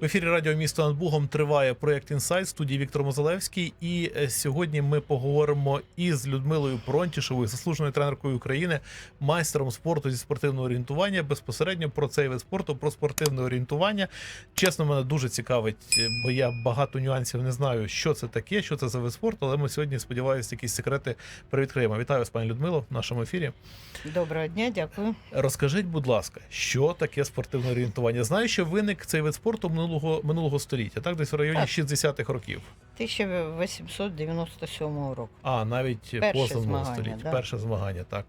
В ефірі радіо місто над Бугом триває проєкт Інсайт студії Віктор Мозалевський. І е, сьогодні ми поговоримо із Людмилою Пронтішевою, заслуженою тренеркою України, майстером спорту зі спортивного орієнтування. Безпосередньо про цей вид спорту, про спортивне орієнтування. Чесно, мене дуже цікавить, е, бо я багато нюансів не знаю, що це таке, що це за вид спорту. Але ми сьогодні сподіваюся, якісь секрети привідкриємо. Вітаю вас, пані Людмило, в нашому ефірі. Доброго дня, дякую. Розкажіть, будь ласка, що таке спортивне орієнтування? Знаю, що виник цей вид спорту минулого минулого століття, так десь в районі 60-х років. 1897 року. А навіть Перше поза століття. да. Перше змагання, так.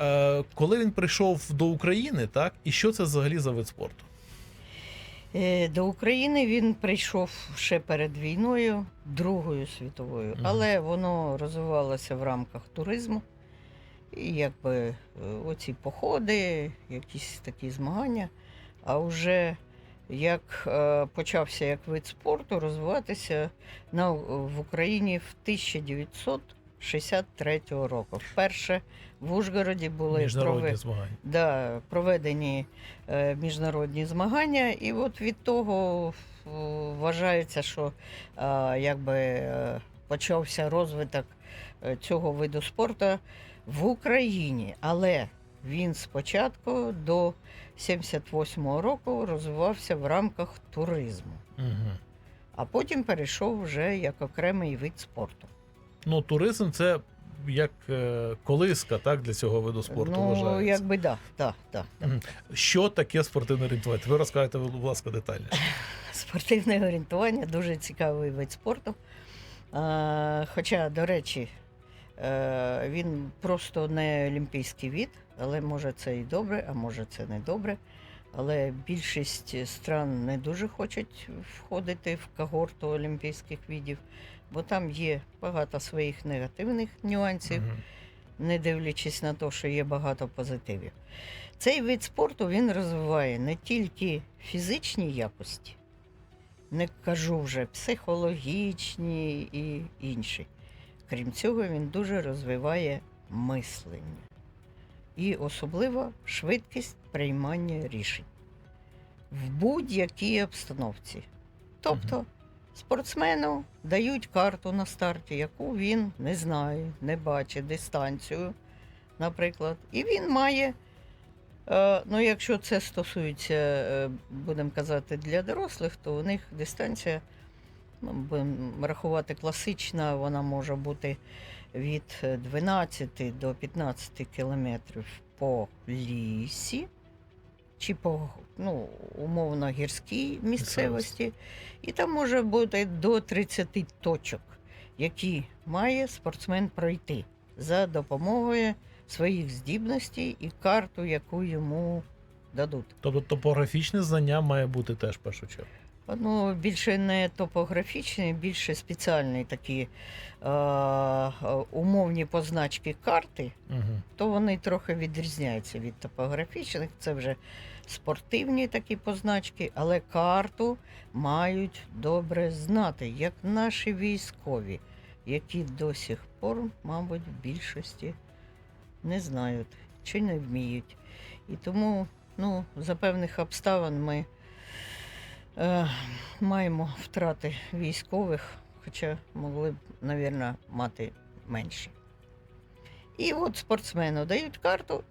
Е, коли він прийшов до України, так, і що це взагалі за вид спорту? Е, До України він прийшов ще перед війною, Другою світовою, Мгм. але воно розвивалося в рамках туризму. І якби е, оці походи, якісь такі змагання. А вже як е, почався як вид спорту розвиватися на, в Україні в 1963 року. Вперше в Ужгороді були змагання. да, проведені е, міжнародні змагання, і от від того е, вважається, що е, якби е, почався розвиток е, цього виду спорту в Україні. Але він спочатку до 78-го року розвивався в рамках туризму, Угу. а потім перейшов вже як окремий вид спорту. Ну, туризм це як е, колиска так, для цього виду спорту ну, вважається. якби да, да, да. Мгм. Що таке спортивне орієнтування? Ви розкажете, будь ласка, детальніше. Спортивне орієнтування дуже цікавий вид спорту. А, хоча, до речі, він просто не олімпійський від, але може це і добре, а може це не добре. Але більшість стран не дуже хочуть входити в когорту олімпійських видів, бо там є багато своїх негативних нюансів не дивлячись на те, що є багато позитивів. Цей вид спорту він розвиває не тільки фізичні якості, не кажу вже психологічні і інші. Крім цього, він дуже розвиває мислення і особливо швидкість приймання рішень в будь-якій обстановці. Тобто спортсмену дають карту на старті, яку він не знає, не бачить дистанцію, наприклад. І він має, е, ну якщо це стосується, е, будемо казати, для дорослих, то у них дистанція, будемо рахувати класична, вона може бути від 12 до 15 кілометрів по лісі. Чи по ну, умовно гірській місцевості, і там може бути до 30 точок, які має спортсмен пройти за допомогою своїх здібностей і карту, яку йому дадуть. Тобто топографічне знання має бути теж в першу чергу. Ну, більше не топографічні, більше спеціальні такі е, умовні позначки карти, Угу. то вони трохи відрізняються від топографічних. Це вже спортивні такі позначки, але карту мають добре знати, як наші військові, які до сих пор, мабуть, в більшості не знають чи не вміють. І тому ну, за певних обставин ми е, маємо втрати військових, хоча могли б, мабуть, мати менше. І от спортсмену дають карту,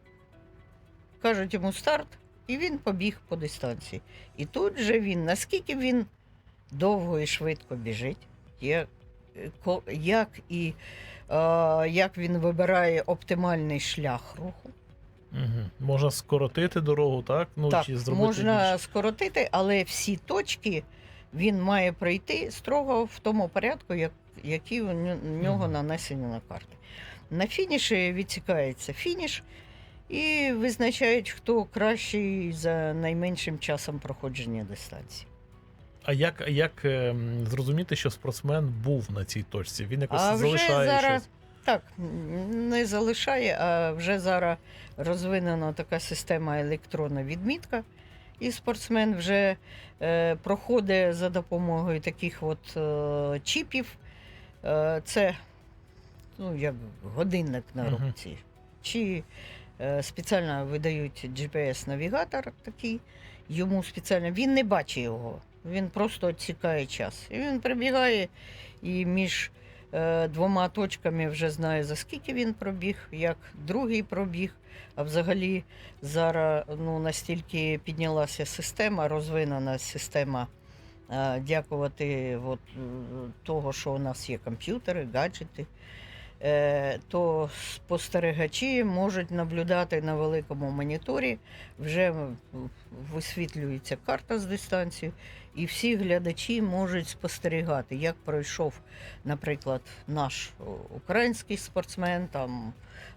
кажуть йому старт, і він побіг по дистанції. І тут же він, наскільки він довго і швидко біжить, як, як і е, як він вибирає оптимальний шлях руху. Угу. Можна скоротити дорогу, так? Ну, так, чи зробити можна більш... скоротити, але всі точки він має пройти строго в тому порядку, як, які у нього Мгм. нанесені на карти. На фініші відсікається фініш і визначають, хто кращий за найменшим часом проходження дистанції. А як, як ем, зрозуміти, що спортсмен був на цій точці? Він якось А вже залишає зараз щось. Так не залишає, а вже зараз розвинена така система електронна відмітка, і спортсмен вже е, проходить за допомогою таких от е, чіпів. Е, це ну, як годинник на руці. Чи е, спеціально видають GPS-навігатор такий, йому спеціально він не бачить його, він просто відсікає час. І він прибігає і між двома точками вже знає, за скільки він пробіг, як другий пробіг. А взагалі зараз ну, настільки піднялася система, розвинена система. е, Дякувати от, е, того, що у нас є комп'ютери, гаджети, е, то спостерігачі можуть наблюдати на великому моніторі, вже висвітлюється карта з дистанції, і всі глядачі можуть спостерігати, як пройшов, наприклад, наш український спортсмен, там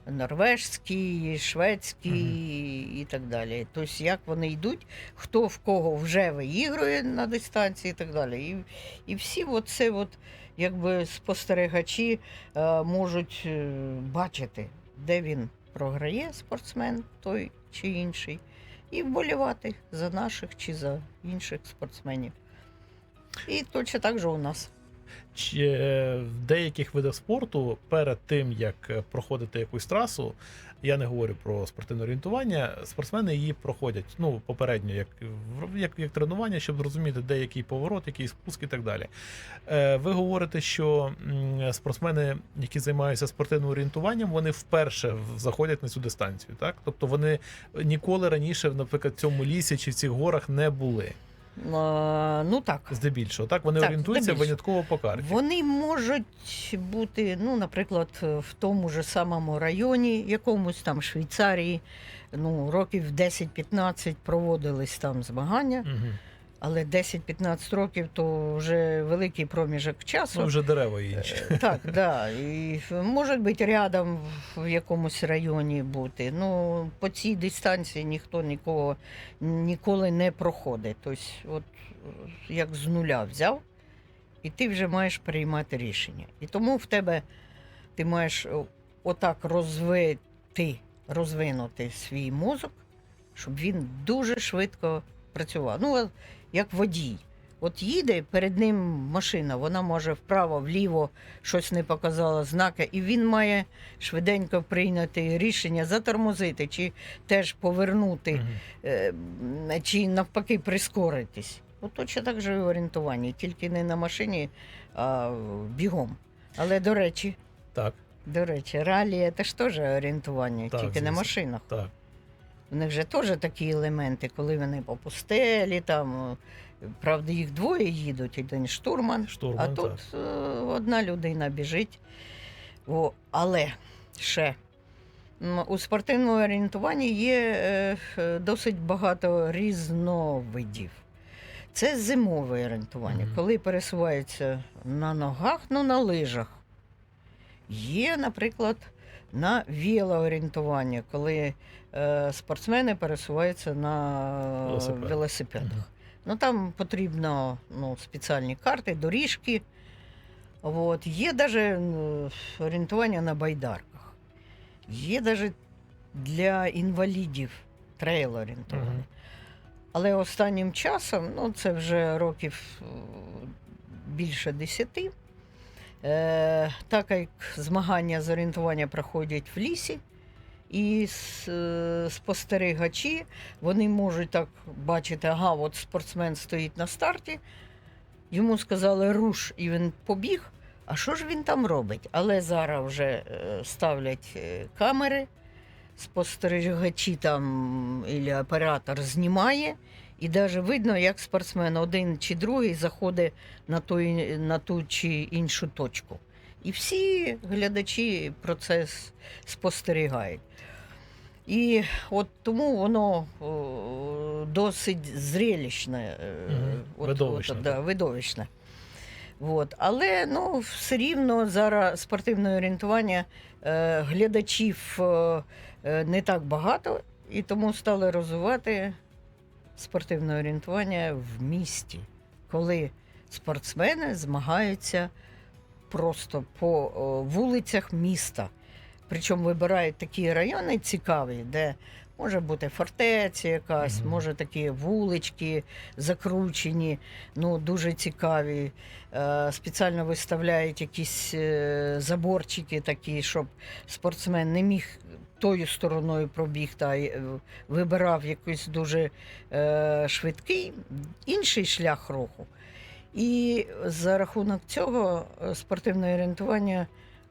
норвежський, шведський і так далі. Тобто, як вони йдуть, хто в кого вже виігрує на дистанції і так далі. І, і всі от це от, якби спостерігачі е, можуть е, бачити, де він програє спортсмен, той чи інший, і вболівати за наших чи за інших спортсменів. І точно так же у нас. Чи е, в деяких видах спорту перед тим як е, проходити якусь трасу, я не говорю про спортивне орієнтування, спортсмени її проходять ну попередньо, як, як, як тренування, щоб зрозуміти, де який поворот, який спуск і так далі. Е, Ви говорите, що спортсмени, які займаються спортивним орієнтуванням, вони вперше заходять на цю дистанцію, так? Тобто вони ніколи раніше, наприклад, в цьому лісі чи в цих горах не були. Ну так. Здебільшого, так вони Так, орієнтуються здебільшого. винятково по карті. Вони можуть бути, ну, наприклад, в тому ж самому районі, якомусь там Швейцарії, ну, років 10-15 проводились там змагання, Угу. Але 10-15 років то вже великий проміжок часу. Ну, вже дерева інші. Е, Так, да. І може бути рядом в якомусь районі бути. Ну, по цій дистанції ніхто нікого ніколи не проходить. Тобто, от е, як з нуля взяв, і ти вже маєш приймати рішення. І тому в тебе ти маєш отак розвити, розвинути свій мозок, щоб він дуже швидко працював. Ну, як водій. От їде перед ним машина, вона може вправо, вліво щось не показала знака, і він має швиденько прийняти рішення затормозити, чи теж повернути, е, чи навпаки прискоритись. От точно так же і в орієнтуванні, тільки не на машині, а бігом. Але до речі, Так, до речі, ралі це ж теж орієнтування, Так, тільки на машинах. так. У них же теж такі елементи, коли вони по пустелі, там, правда, їх двоє їдуть, один штурман, Штурман, а тут е, одна людина біжить. О, але ще у спортивному орієнтуванні є е, е, досить багато різновидів. Це зимове орієнтування, Мгм. коли пересуваються на ногах, ну на лижах. Є, наприклад, на велоорієнтування, коли спортсмени пересуваються на Велосипед. велосипедах. Ну там потрібно ну, спеціальні карти, доріжки. От. Є навіть орієнтування на байдарках. Є навіть для інвалідів трейл орієнтування. Мгм. Але останнім часом, ну це вже років е, більше десяти, е, так як змагання з орієнтування проходять в лісі, і е, спостерігачі вони можуть так бачити, ага, от спортсмен стоїть на старті, йому сказали руш, і він побіг. А що ж він там робить? Але зараз вже е, ставлять е, камери, спостерігачі там і оператор знімає, і навіть видно, як спортсмен один чи другий заходить на, той, на ту чи іншу точку. І всі глядачі про це спостерігають. І от тому воно о, досить зрелищне, е, Мгм. от, Видовищне, от, да, видовищне. От. Але ну, все рівно зараз спортивне орієнтування е, глядачів е, е, не так багато, і тому стали розвивати спортивне орієнтування в місті, коли спортсмени змагаються просто по вулицях міста. Причому вибирають такі райони цікаві, де Може бути фортеця якась, Мгм. може такі вулички закручені, ну дуже цікаві. Е, спеціально виставляють якісь е, заборчики такі, щоб спортсмен не міг тою стороною пробігти, а е, вибирав якийсь дуже е, швидкий інший шлях руху. І за рахунок цього е, спортивне орієнтування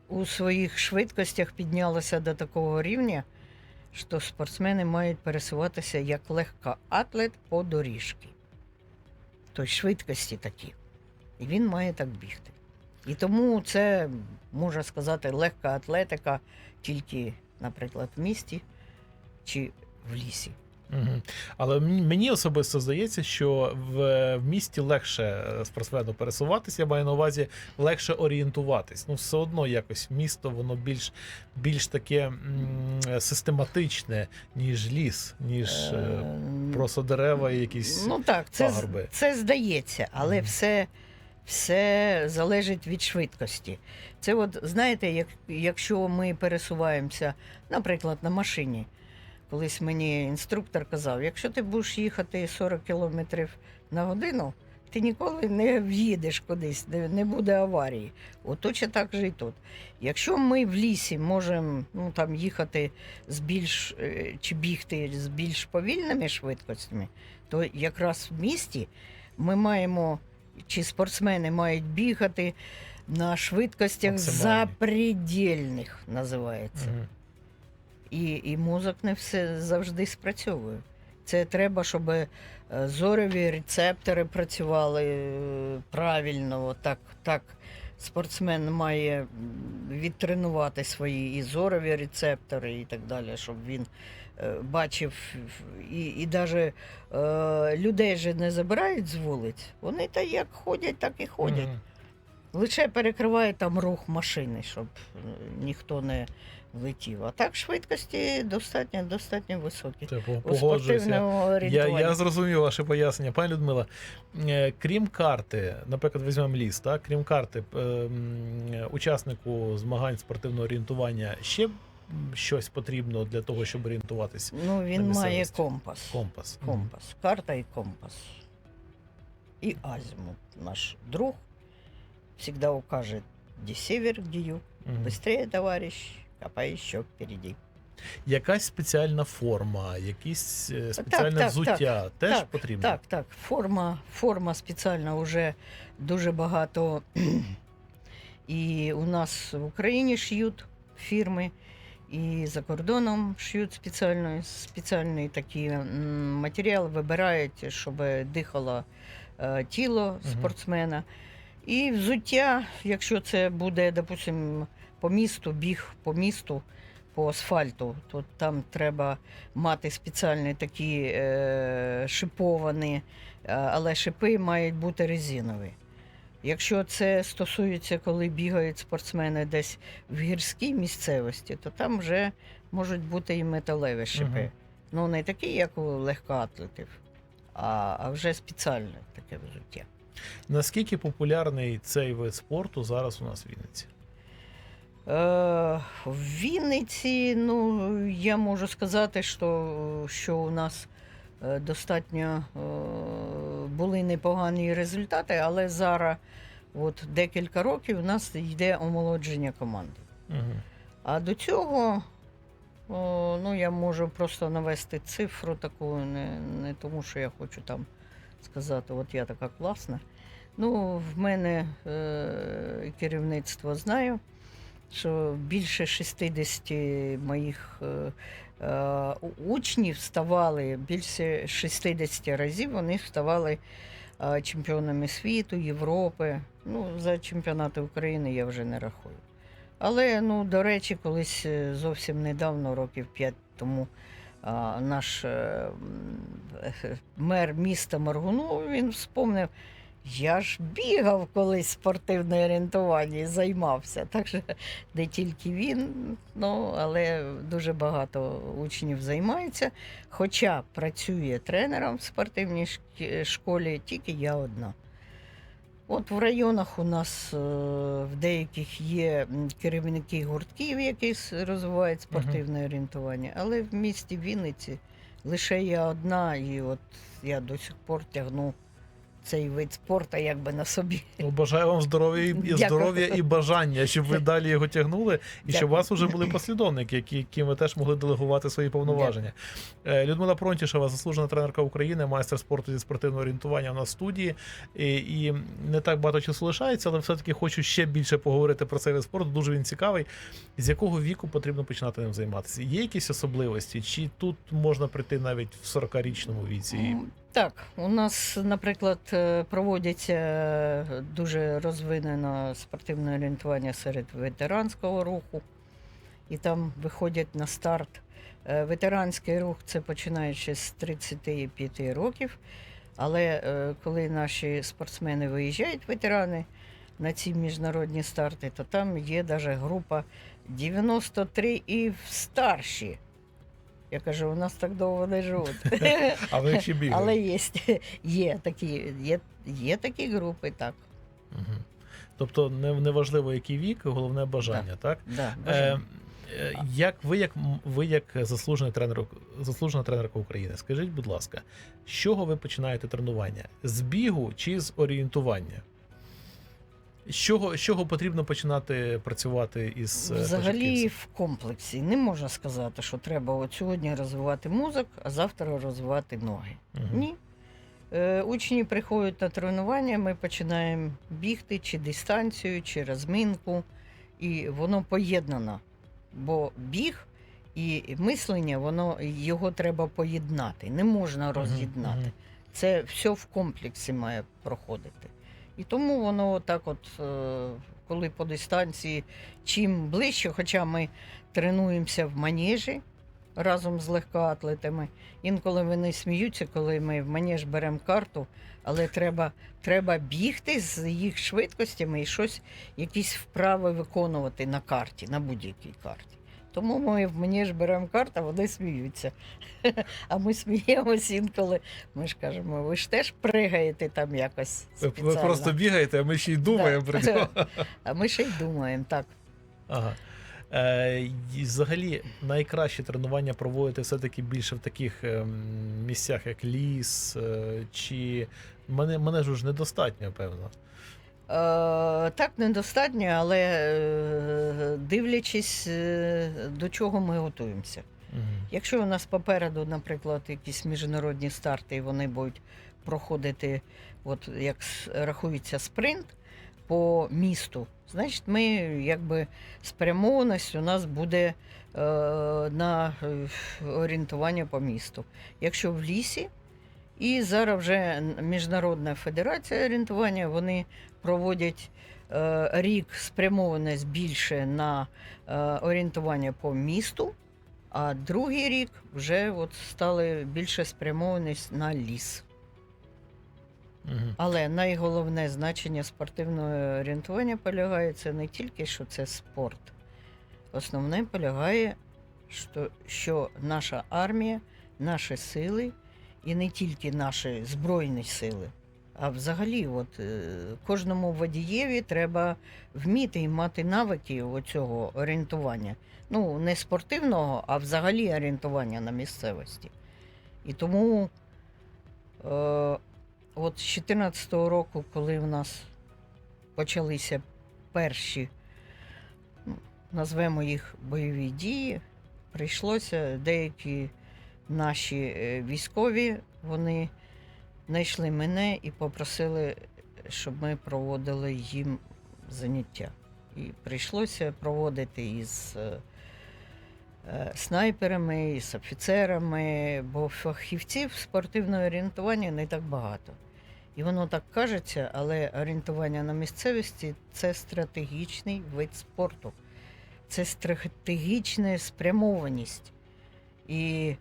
у своїх швидкостях піднялося до такого рівня, що спортсмени мають пересуватися як легкоатлет по доріжці. Тобто швидкості такі. І він має так бігти. І тому це, можна сказати, легка атлетика тільки, наприклад, в місті чи в лісі. Угу. Але мені особисто здається, що в, в місті легше е, спортсмену пересуватися, я маю на увазі легше орієнтуватись. Ну, все одно якось місто, воно більш, більш таке систематичне, ніж ліс, ніж е, Е, просто дерева і якісь. Ну так, це, пагорби. це здається, але Мгм. все, все залежить від швидкості. Це, от, знаєте, як, якщо ми пересуваємося, наприклад, на машині. Колись мені інструктор казав, якщо ти будеш їхати 40 км на годину, ти ніколи не в'їдеш кудись, не, не буде аварії. От точно так же і тут. Якщо ми в лісі можемо ну, там, їхати з більш е, чи бігти з більш повільними швидкостями, то якраз в місті ми маємо, чи спортсмени мають бігати на швидкостях запредельних, називається. Мгм. І, і мозок не все завжди спрацьовує. Це треба, щоб е, зорові рецептори працювали е, правильно. Отак, так спортсмен має відтренувати свої і зорові рецептори, і так далі, щоб він е, бачив. І, і навіть людей же не забирають з вулиць. Вони та як ходять, так і ходять. Лише перекриває там рух машини, щоб е, ніхто не влетів. А так швидкості достатньо, достатньо високі. Типу, погоджуюся. Я, я зрозумів ваше пояснення. Пані Людмила, е, крім карти, наприклад, візьмемо ліс, так? крім карти, е, учаснику змагань спортивного орієнтування ще щось потрібно для того, щоб орієнтуватись? Ну, він на має компас. Компас. Компас. Карта і компас. І азимут. Наш друг всегда укаже, где север, где юг. Мгм. Быстрее, товарищ, копай еще впереди. Якась спеціальна форма, якісь е, спеціальне так, взуття теж так, потрібно? Так, так. Форма, форма спеціальна вже дуже багато. І у нас в Україні шиють фірми, і за кордоном шиють спеціально, спеціальний такий м, матеріал, вибирають, щоб дихало е, тіло Мгм. спортсмена. І взуття, якщо це буде, допустимо, по місту, біг по місту, по асфальту, то там треба мати спеціальні такі е, шиповані, е, але шипи мають бути резинові. Якщо це стосується, коли бігають спортсмени десь в гірській місцевості, то там вже можуть бути і металеві шипи. Мгм. Ну, не такі, як у легкоатлетів, а, а вже спеціальне таке взуття. Наскільки популярний цей вид спорту зараз у нас в Вінниці? Е, в Вінниці, ну, я можу сказати, що, що у нас е, достатньо е, були непогані результати, але зараз, от декілька років, у нас йде омолодження команди. Угу. А до цього, о, ну, я можу просто навести цифру таку, не, не тому, що я хочу там сказати, от я така класна. Ну, в мене е, керівництво знаю, що більше 60 моїх е, е, учнів ставали, більше 60 разів вони ставали е, чемпіонами світу, Європи. Ну, за чемпіонати України я вже не рахую. Але, ну, до речі, колись е, зовсім недавно, років 5 тому, наш е, мер міста Маргуну він вспомнив. Я ж бігав колись спортивне орієнтування і займався. Так що не тільки він, ну, але дуже багато учнів займається. Хоча працює тренером в спортивній школі, тільки я одна. От в районах у нас е, в деяких є керівники гуртків, які розвивають спортивне орієнтування, але в місті Вінниці лише я одна, і от я до сих пор тягну цей вид спорту якби на собі. Ну, бажаю вам здоров'я і, здоров'я і бажання, щоб ви далі його тягнули, і щоб у вас вже були послідовники, які, яким ви теж могли делегувати свої повноваження. Е, Людмила Пронтішева, заслужена тренерка України, майстер спорту зі спортивного орієнтування у нас в студії. І, і не так багато часу лишається, але все-таки хочу ще більше поговорити про цей вид спорту. Дуже він цікавий. З якого віку потрібно починати ним займатися? Є якісь особливості? Чи тут можна прийти навіть в 40-річному віці? Так, у нас, наприклад, е, проводяться е, дуже розвинено спортивне орієнтування серед ветеранського руху, і там виходять на старт. Е, Ветеранський рух це починаючи з 35 років. Але коли наші спортсмени виїжджають, ветерани, на ці міжнародні старти, то там є навіть група 93 і старші. Я кажу, у нас так довго не живуть. А ви ще бігають? Але є, є, такі, є, є такі групи, так. Мгм. Тобто не, не важливо, який вік, головне бажання, так? Да, Е, бажаю. е, як ви, як ви, як заслужений тренер, заслужена тренерка України, скажіть, будь ласка, з чого ви починаєте тренування? З бігу чи з орієнтування? З чого, з чого потрібно починати працювати із е, Взагалі в комплексі не можна сказати, що треба от сьогодні розвивати мозок, а завтра розвивати ноги. Мгм. Ні. Е, учні приходять на тренування, ми починаємо бігти чи дистанцію, чи розминку, і воно поєднано. Бо біг і мислення, воно його треба поєднати. Не можна роз'єднати. Це все в комплексі має проходити. І тому воно так, от, е, коли по дистанції, чим ближче, хоча ми тренуємося в манежі разом з легкоатлетами. Інколи вони сміються, коли ми в манеж беремо карту, але треба, треба бігти з їх швидкостями і щось, якісь вправи виконувати на карті, на будь-якій карті. Тому ми в манеж беремо карту, вони сміються. А ми сміємося інколи. Ми ж кажемо, ви ж теж пригаєте там якось. Спеціально. ви просто бігаєте, а ми ще й думаємо про цього. А ми ще й думаємо, так. Ага. Е, і взагалі найкраще тренування проводити все-таки більше в таких ем, місцях, як ліс, е, чи мене, мене ж недостатньо, певно. Е, так, недостатньо, але е, дивлячись, е, до чого ми готуємося. Мгм. Якщо у нас попереду, наприклад, якісь міжнародні старти, і вони будуть проходити, от як рахується спринт по місту, значить, ми якби спрямованість у нас буде е, на орієнтування по місту. Якщо в лісі, і зараз вже Міжнародна федерація орієнтування, вони проводять е, рік спрямованість більше на е, орієнтування по місту. А другий рік вже от стали більше спрямованість на ліс. Мгм. Але найголовне значення спортивного орієнтування полягає це не тільки, що це спорт. Основне полягає, що, що наша армія, наші сили, і не тільки наші збройні сили, а взагалі, от, е, кожному водієві треба вміти і мати навики оцього орієнтування. Ну, не спортивного, а взагалі орієнтування на місцевості. І тому. Е, От з 14-го року, коли в нас почалися перші, ну, назвемо їх бойові дії, прийшлося деякі наші е, військові, вони знайшли мене і попросили, щоб ми проводили їм заняття. І прийшлося проводити із е, е, снайперами, із офіцерами, бо фахівців спортивного орієнтування не так багато. І воно так кажеться, але орієнтування на місцевості це стратегічний вид спорту, це стратегічна спрямованість. І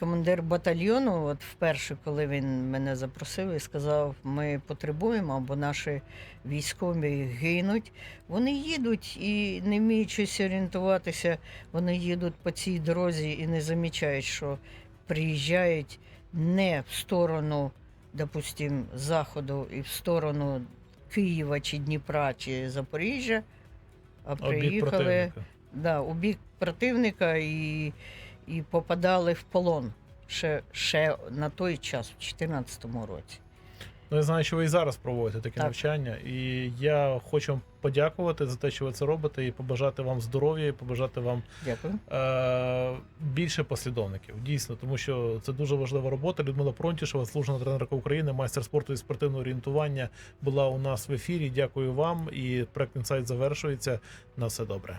командир батальйону, от вперше, коли він мене запросив і сказав, ми потребуємо, бо наші військові гинуть. Вони їдуть і не вміють щось орієнтуватися, вони їдуть по цій дорозі і не замічають, що приїжджають не в сторону допустим, заходу і в сторону Києва чи Дніпра чи Запоріжжя, а приїхали да, у бік противника і, і попадали в полон ще, ще на той час, у 2014 році. Ну, я знаю, що ви і зараз проводите таке Так. навчання, і я хочу вам подякувати за те, що ви це робите, і побажати вам здоров'я, і побажати вам Дякую. е- більше послідовників. Дійсно, тому що це дуже важлива робота. Людмила Пронтішева, служена тренерка України, майстер спорту і спортивного орієнтування, була у нас в ефірі. Дякую вам. І проект інсайт завершується. На все добре.